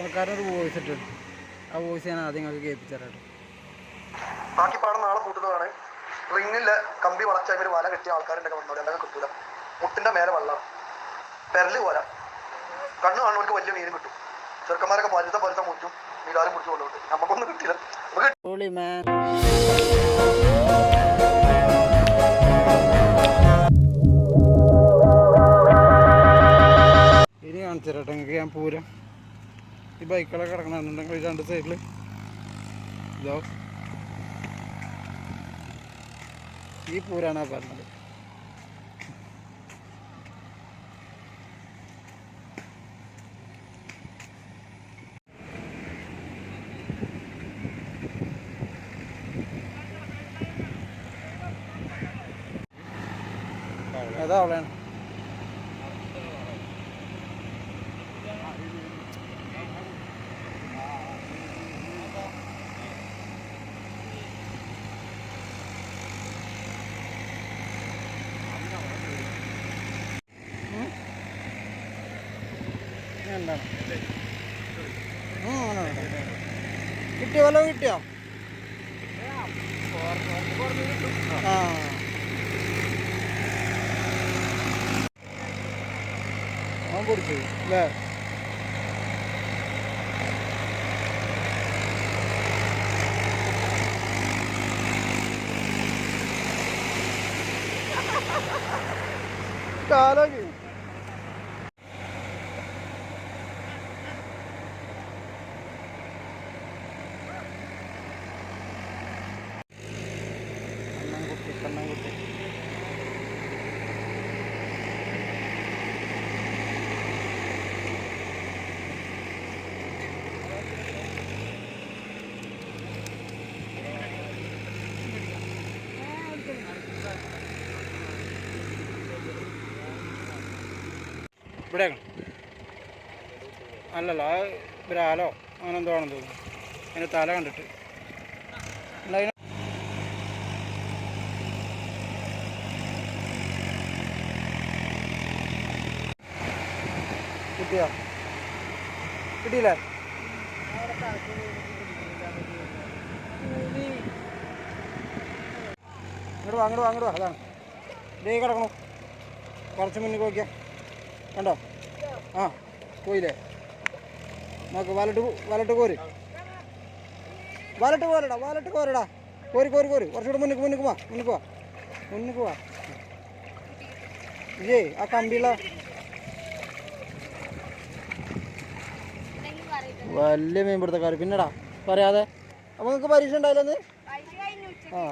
ആൾക്കാരൊരു voice ഇട്ടിട്ടുണ്ട്. ആ voice ഞാൻ ആദ്യം നിങ്ങൾക്ക് കേൾപ്പിച്ചേരാട്ടോ. ബാക്കി പാടം നാളെ കൂട്ടുന്നതാണ്. റിങ്ങിൽ കമ്പി വളച്ച ഒരു വല കെട്ടിയ ആൾക്കാരുണ്ടെങ്കിൽ വന്നോളൂ അതൊക്കെ കിട്ടൂല. മുട്ടിന്റെ മേലെ വള്ളം. പെരൽ പോല. കണ്ണു കാണുന്നവർക്ക് വലിയ മീനും കിട്ടും. ചെറുക്കന്മാരൊക്കെ പരുത്ത പരുത്ത മുറ്റും മീനാരും മുറിച്ചു കൊണ്ടുപോയി നമുക്കൊന്നും കിട്ടില്ല നമുക്ക് ഇനി കാണിച്ചു ഞാൻ പൂരം. ഈ ബൈക്കുകളൊക്കെ കിടക്കണമെന്നുണ്ടെങ്കിൽ ഈ രണ്ട് സൈഡിൽ ഇതോ. ഈ പൂരാണ് പറഞ്ഞത്. അതാ അവളാണ് എന്താണ് ഉം, അങ്ങനെ വേണ്ട. കിട്ടിയോ? വല്ലതും കിട്ടിയോ? ആ. പിടിച്ചു അല്ലേ? കാലൊക്കെ കണ്ണൻ കുട്ടി കണ്ണൻ കുട്ടി ഇവിടെ അല്ലല്ല ആ ബ്രാലോ അങ്ങനെ എന്തോ ആണെന്ന് തോന്നുന്നു. അതിന്റെ തല കണ്ടിട്ട്. കിട്ടിയോ? കിട്ടിയില്ലേ? ഇങ്ങോട്ട് അങ്ങോട്ട് അങ്ങോട്ട് വാ അതാണ്. ദേ കിടക്കണോ. കുറച്ച് മുന്നിൽ നോക്കിയാ കണ്ടോ? ആ പോയില്ലേ? നോക്ക് വലട്ട് വലട്ട് കോര്. വലട്ട് കോരടാ വലട്ട് കോരടാ. കോരി കോരി കോരി. കുറച്ചുകൂടെ മുന്നിക്ക് മുന്നിക്ക് വാ മുന്നിക്ക് വാ മുന്നിക്ക് വാ ഇതേ ആ കമ്പിയുള്ള വലിയ മീൻ പിടുത്തക്കാർ പിന്നെടാ പറയാതെ. അപ്പോൾ നിങ്ങൾക്ക് പരീക്ഷ ഉണ്ടായില്ലെന്ന് ആ.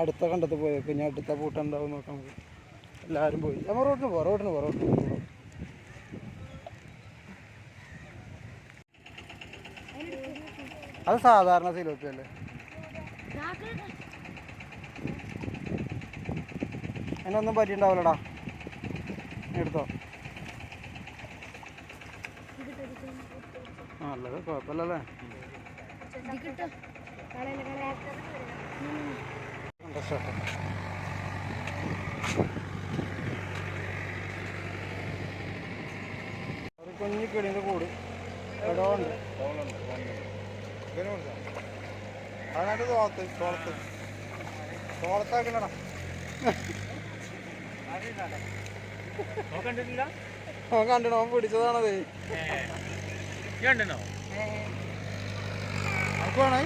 അടുത്ത കണ്ടത്ത് പോയേക്ക്. ഇനി അടുത്ത പൂട്ടുണ്ടാവും നോക്കാം നമുക്ക്. എല്ലാവരും പോയി. നമ്മൾ റോട്ടിന് പോവാം റോട്ടിന് പോവാം റോട്ടിന് പോവാം അത് സാധാരണ സിലോപ്പി അല്ലേ? അതിനൊന്നും പറ്റിയിട്ടുണ്ടാവില്ലടാ. നീ എടുത്തോ നല്ലത് കുഴപ്പമില്ലല്ലേ? ഒരു കുഞ്ഞു കിടീന്റെ കൂട്. ഇടവുണ്ട് ഉണ്ട്. അതിനകത്ത് തോളത്ത് തോളത്ത്. തോളത്താക്കണടാ അവൻ കണ്ടിടോ അവൻ പിടിച്ചതാണതേ. കണ്ടോ നമുക്ക് വേണേ?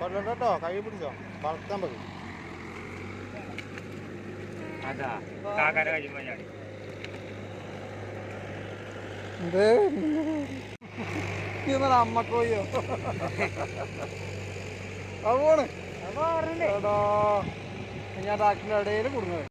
കൊല്ലണ്ടോ കൈ പിടിച്ചോ? വളർത്താൻ പറ്റും. കഴിയുമ്പോ ഞാൻ അത് പോണ്. ഡാക്ടറിന്റെ ഇടയിൽ കൊടുക്കുന്നത്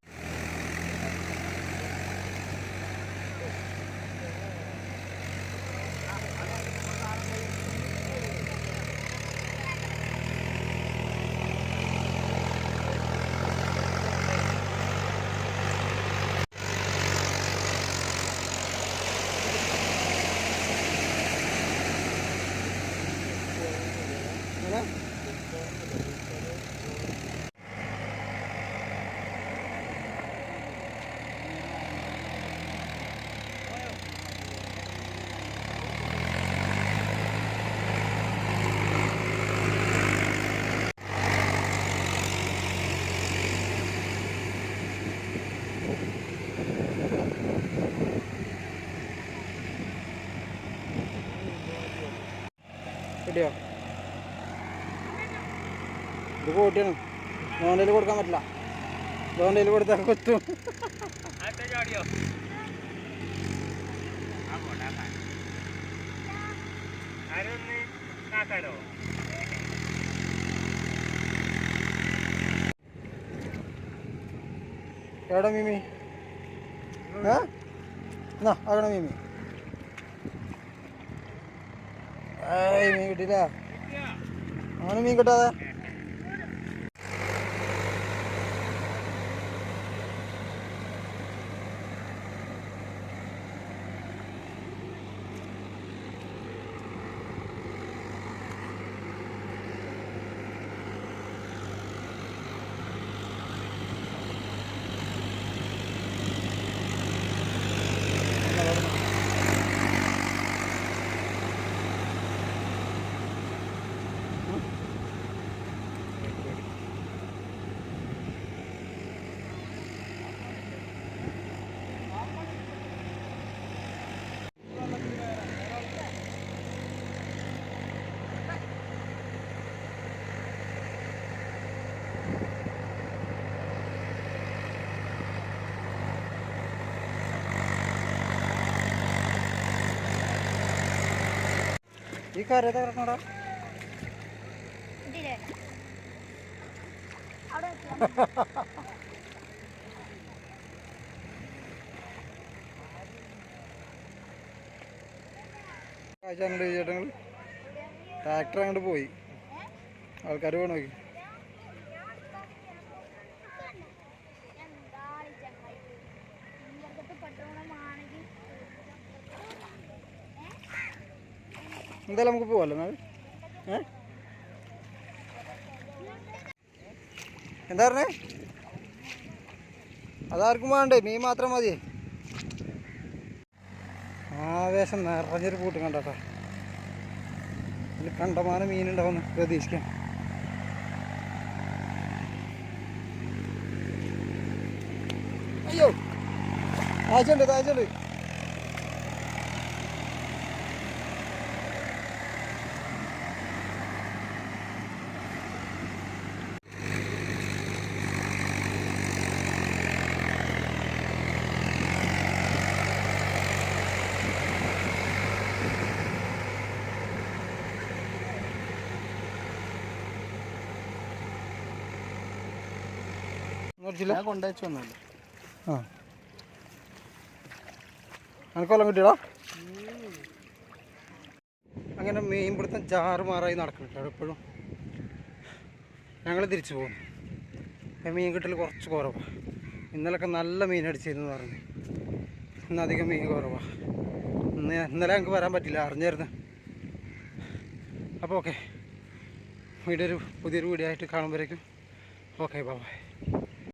ഇത് കൂട്ടിയാണ്. ലോണിൽ കൊടുക്കാൻ പറ്റില്ല. ലോണിൽ കൊടുത്താൽ കൊത്തും. എവിടെ മീമി? ഏ? എന്നാ അവിടെ മീമി? ഏയ് മീൻ കിട്ടിയില്ല. അവന് മീൻ കിട്ടാതെ? ഈ കരയത്തെ കിടക്കണടാ ചേട്ടങ്ങൾ ട്രാക്ടർ അങ്ങോട്ട് പോയി. ആൾക്കാർ പോയി എന്തായാലും നമുക്ക് പോവല്ലോ എന്നാൽ ഏ? എന്താ പറഞ്ഞേ? അതാർക്കും വേണ്ടേ? മീൻ മാത്രം മതി ആവേശം നിറഞ്ഞൊരു കൂട്ടും കണ്ടോട്ടോ. ഇതിൽ കണ്ടമാനം മീനുണ്ടാവുമെന്ന് പ്രതീക്ഷിക്കാം. അയ്യോ! താഴ്ചയുണ്ട് താഴ്ചയുണ്ട്. നോക്കിച്ചില്ല ഞാൻ കൊണ്ടുവച്ചു വന്നല്ലേ ആ. അനക്കൊല്ലം കിട്ടിയടാ? അങ്ങനെ മീൻ പിടുത്തം ജാറുമാറായി നടക്കുന്നുണ്ട് എപ്പോഴും ഞങ്ങൾ തിരിച്ചു പോകും മീൻ കിട്ടൽ കുറച്ച് കുറവാണ് ഇന്നലൊക്കെ നല്ല മീൻ അടിച്ചിരുന്നു പറഞ്ഞു. ഇന്ന് അധികം മീൻ കുറവാണ് ഇന്ന് ഇന്നലെ ഞങ്ങൾക്ക് വരാൻ പറ്റില്ല അറിഞ്ഞായിരുന്നു അപ്പോൾ ഓക്കെ. വീഡിയോ ഒരു പുതിയൊരു വീഡിയോ ആയിട്ട് കാണുമ്പോഴേക്കും. Okay bye.